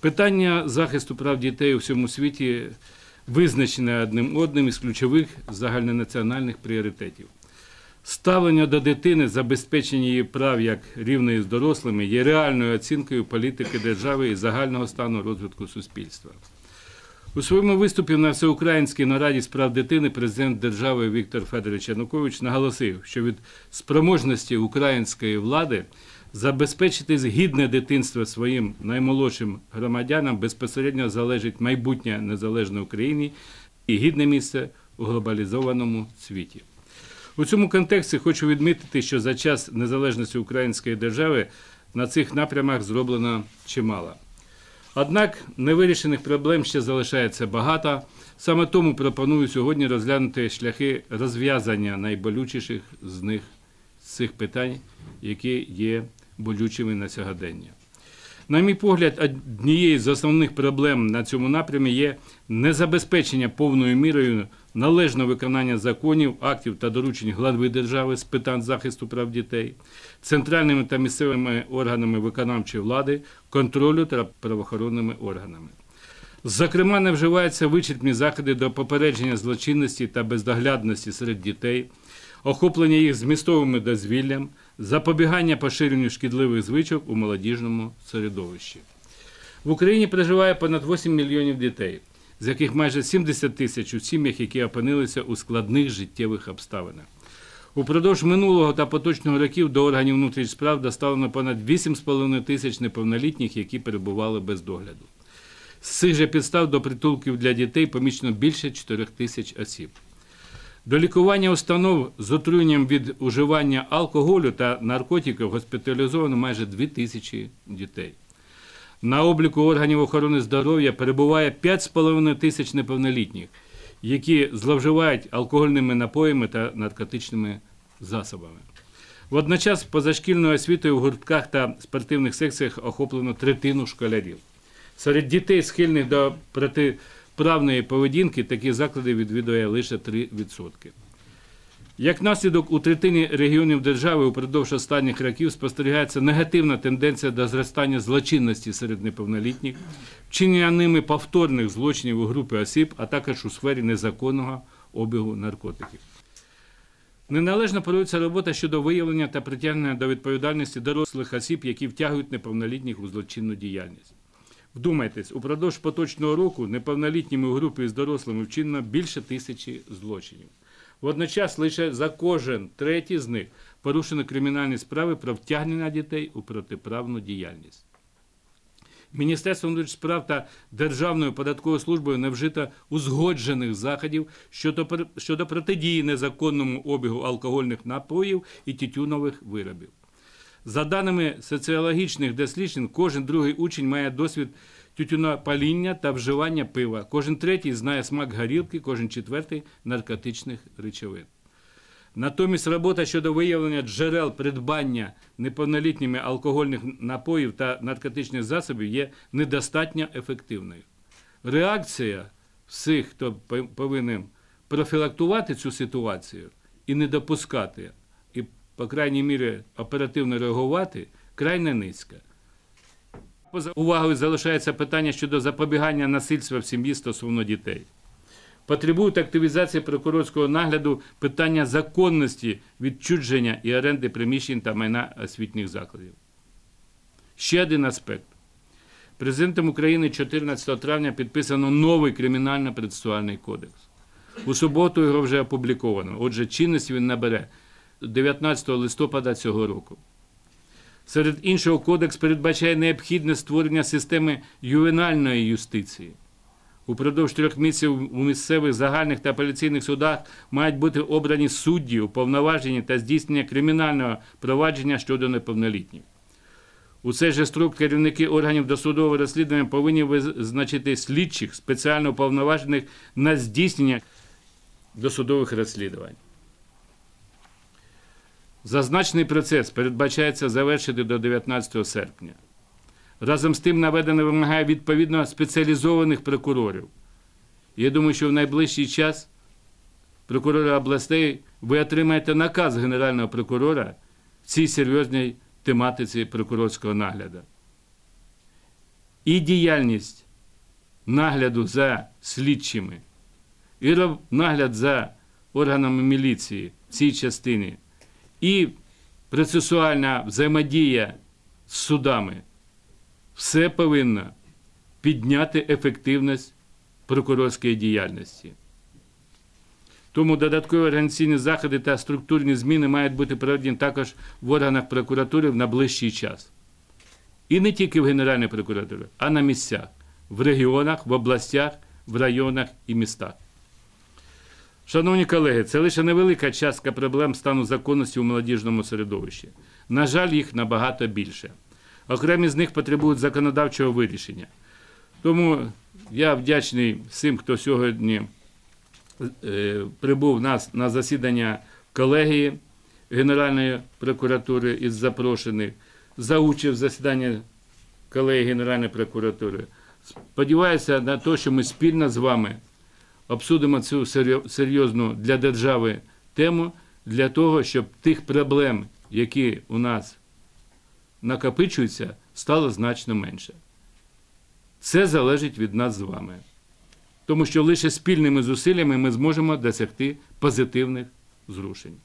Питання захисту прав дітей у всьому світі визначене одним одним із ключових загальнонаціональних пріоритетів. Ставлення до дитини, забезпечення її прав як рівної з дорослими, є реальною оцінкою політики держави і загального стану розвитку суспільства. У своєму виступі на всеукраїнській нараді з прав дитини президент держави Віктор Федорович Янукович наголосив, що від спроможності української влади забезпечити гідне дитинство своїм наймолодшим громадянам безпосередньо залежить майбутнє незалежної України і гідне місце у глобалізованому світі. У цьому контексті хочу відмітити, що за час незалежності української держави на цих напрямах зроблено чимало. Однак невирішених проблем ще залишається багато. Саме тому пропоную сьогодні розглянути шляхи розв'язання найболючіших з них з цих питань, які є болючими на сьогодення. На мій погляд, однією з основних проблем на цьому напрямі є незабезпечення повною мірою належного виконання законів, актів та доручень глави держави з питань захисту прав дітей, центральними та місцевими органами виконавчої влади, контролю та правоохоронними органами. Зокрема, не вживаються вичерпні заходи до попередження злочинності та бездоглядності серед дітей, охоплення їх змістовими дозвіллям, запобігання поширенню шкідливих звичок у молодіжному середовищі. В Україні проживає понад 8 мільйонів дітей, з яких майже 70 тисяч у сім'ях, які опинилися у складних життєвих обставинах. Упродовж минулого та поточного років до органів внутрішніх справ доставлено понад 8,5 тисяч неповнолітніх, які перебували без догляду. З цих же підстав до притулків для дітей помічено більше 4 тисяч осіб. До лікування установ з отруєнням від уживання алкоголю та наркотиків госпіталізовано майже 2 тисячі дітей. На обліку органів охорони здоров'я перебуває 5,5 тисяч неповнолітніх, які зловживають алкогольними напоями та наркотичними засобами. Водночас позашкільною освітою в гуртках та спортивних секціях охоплено третину школярів. Серед дітей, схильних до протиправної поведінки, такі заклади відвідує лише 3%. Як наслідок, у третині регіонів держави упродовж останніх років спостерігається негативна тенденція до зростання злочинності серед неповнолітніх, вчинення ними повторних злочинів у групі осіб, а також у сфері незаконного обігу наркотиків. Неналежно проводиться робота щодо виявлення та притягнення до відповідальності дорослих осіб, які втягують неповнолітніх у злочинну діяльність. Вдумайтесь, упродовж поточного року неповнолітніми у групі з дорослими вчинено більше тисячі злочинів. Водночас лише за кожен третій з них порушено кримінальні справи про втягнення дітей у протиправну діяльність. Міністерством внутрішніх справ та Державною податковою службою не вжито узгоджених заходів щодо, щодо протидії незаконному обігу алкогольних напоїв і тютюнових виробів. За даними соціологічних досліджень, кожен другий учень має досвід тютюнопаління та вживання пива. Кожен третій знає смак горілки, кожен четвертий наркотичних речовин. Натомість робота щодо виявлення джерел придбання неповнолітніми алкогольних напоїв та наркотичних засобів є недостатньо ефективною. Реакція всіх, хто повинен профілактувати цю ситуацію і не допускати, по крайній мірі, оперативно реагувати, крайне низька. Поза увагою залишається питання щодо запобігання насильства в сім'ї стосовно дітей. Потребують активізації прокурорського нагляду питання законності відчудження і оренди приміщень та майна освітніх закладів. Ще один аспект. Президентом України 14 травня підписано новий кримінально-процесуальний кодекс. У суботу його вже опубліковано. Отже, чинності він набере 19 листопада цього року. Серед іншого, кодекс передбачає необхідне створення системи ювенальної юстиції. Упродовж трьох місяців у місцевих загальних та апеляційних судах мають бути обрані судді, уповноважені та здійснення кримінального провадження щодо неповнолітніх. У цей же строк керівники органів досудового розслідування повинні визначити слідчих, спеціально уповноважених на здійснення досудових розслідувань. Зазначений процес передбачається завершити до 19 серпня. Разом з тим наведено вимагає відповідно спеціалізованих прокурорів. Я думаю, що в найближчий час прокурори областей ви отримаєте наказ Генерального прокурора в цій серйозній тематиці прокурорського нагляду. і діяльність нагляду за слідчими, і нагляд за органами міліції в цій частині, і процесуальна взаємодія з судами, все повинно підняти ефективність прокурорської діяльності. Тому додаткові організаційні заходи та структурні зміни мають бути проведені також в органах прокуратури в найближчий час. І не тільки в Генеральній прокуратурі, а на місцях, в регіонах, в областях, в районах і містах. Шановні колеги, це лише невелика частка проблем стану законності у молодіжному середовищі. На жаль, їх набагато більше. Окремі з них потребують законодавчого вирішення. Тому я вдячний всім, хто сьогодні е, прибув нас на засідання колегії Генеральної прокуратури із запрошених, за участь в засіданні колегії Генеральної прокуратури. Сподіваюся на те, що ми спільно з вами обсудимо цю серйозну для держави тему для того, щоб тих проблем, які у нас накопичуються, стало значно менше. Це залежить від нас з вами. Тому що лише спільними зусиллями ми зможемо досягти позитивних зрушень.